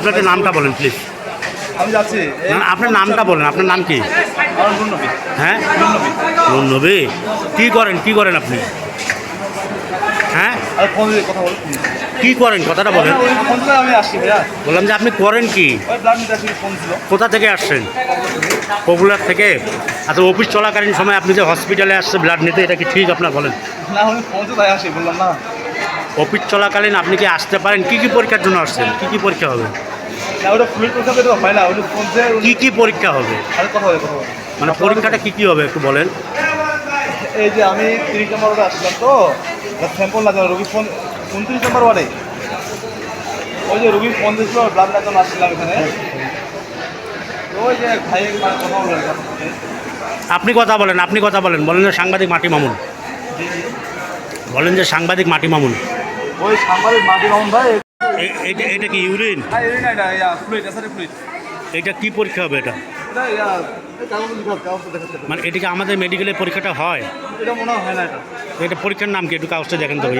আপনার একটু নামটা বলেন প্লিজ আমি যাচ্ছি। আপনার নামটা বলেন আপনার নাম কি? হ্যাঁ? নবী। কি করেন কি করেন আপনি? হ্যাঁ? কি করেন কথাটা বলেন। বললাম যে আপনি করেন কি? কোথা থেকে আসছেন? পপুলার থেকে? আচ্ছা অফিস চলাকালীন সময় আপনি যে হসপিটালে আসছে ব্লাড নিতে এটা কি ঠিক আপনার বলেন? না আমি ফোন তো তাই আসি বললাম না। অফিস চলাকালীন আপনি কি আসতে পারেন? কি কি পরীক্ষার জন্য আসছেন? কি কি পরীক্ষা হবে? কি কি পরীক্ষা হবে? মানে পরীক্ষাটা কি কি হবে একটু বলেন। এই যে আমি তিরিশ নম্বর ওয়ার্ডে আসলাম তো স্যাম্পল না রোগী ফোন উনত্রিশ নম্বর ওয়ার্ডে। ওই যে রোগী ফোন দিয়েছিল ব্লাড জন্য আসছিলাম এখানে। ওই যে ভাই কথা আপনি কথা বলেন আপনি কথা বলেন। বলেন যে সাংবাদিক মাটি মামুন। বলেন যে সাংবাদিক মাটি মামুন। ওই সাংবাদিক মাটি রহমান ভাই এটা এটা কি ইউরিন? হ্যাঁ এটা ফ্লুইড এসারে ফ্লুইড এটা কি পরীক্ষা হবে এটা? মানে এটা কি আমাদের মেডিকেলের পরীক্ষাটা হয়? এটা মনে হয় না এটা। এটা পরীক্ষার নাম কি? একটু কাগজটা দেখেন তো ভাই।